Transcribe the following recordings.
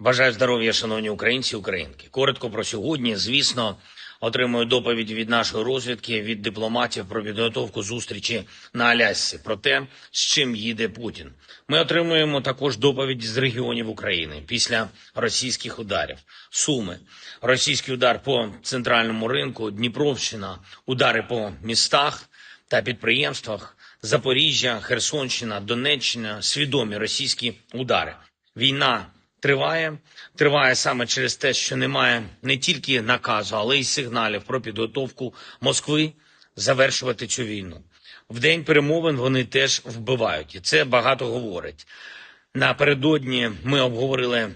Бажаю здоров'я, шановні українці і українки. Коротко про сьогодні. Звісно, отримую доповідь від нашої розвідки, від дипломатів про підготовку зустрічі на Алясці, про те, з чим їде Путін. Ми отримуємо також доповідь з регіонів України після російських ударів. Суми, російський удар по центральному ринку, Дніпровщина, удари по містах та підприємствах, Запоріжжя, Херсонщина, Донеччина, свідомі російські удари. Війна триває, триває саме через те, що немає не тільки наказу, але й сигналів про підготовку Москви завершувати цю війну. В день перемовин вони теж вбивають, і це багато говорить. Напередодні ми обговорили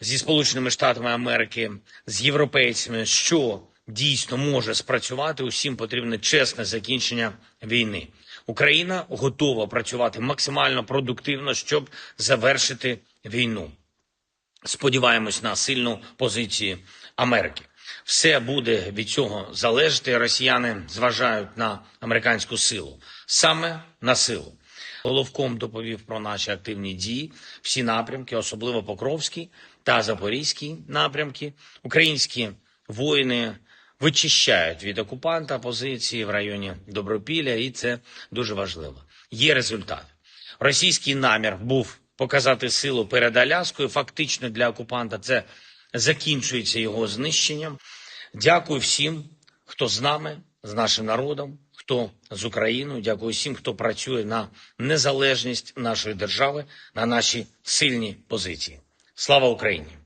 зі Сполученими Штатами Америки, з європейцями, що дійсно може спрацювати. Усім потрібне чесне закінчення війни. Україна готова працювати максимально продуктивно, щоб завершити війну. Сподіваємось на сильну позицію Америки. Все буде від цього залежати. Росіяни зважають на американську силу, саме на силу. Головком доповів про наші активні дії, всі напрямки, особливо Покровський та Запорізький напрямки. Українські воїни вичищають від окупанта позиції в районі Добропілля, і це дуже важливо. Є результат. Російський намір був показати силу перед Аляскою. Фактично для окупанта це закінчується його знищенням. Дякую всім, хто з нами, з нашим народом, хто з Україною. Дякую всім, хто працює на незалежність нашої держави, на наші сильні позиції. Слава Україні!